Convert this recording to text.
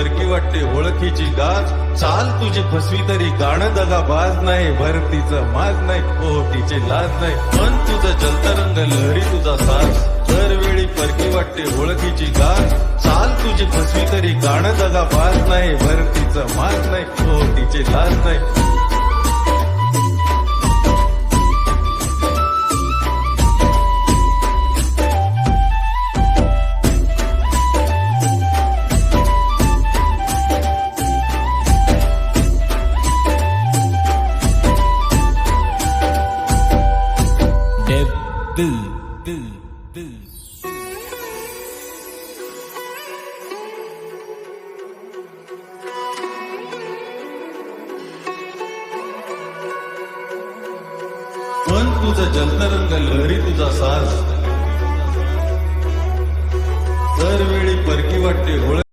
परकी वाटते ओळखीची गाज चाल तुझी फसवी तरी गाणं दगा बाज नाही. भरतीचं माज नाही ओटीची लाज नाही. मन तुझं जलतरंग लहरी तुझा साज दरवेळी परकी वाटते ओळखीची गाज चाल तुझी फसवी तरी गाणं दगा बाज नाही. भरतीचं माज नाही ओटीची लाज नाही. Dil Dil Dil मन तुझं जलतरंग लहरी तुझा साज दरवेळी परकी वाटते ओळख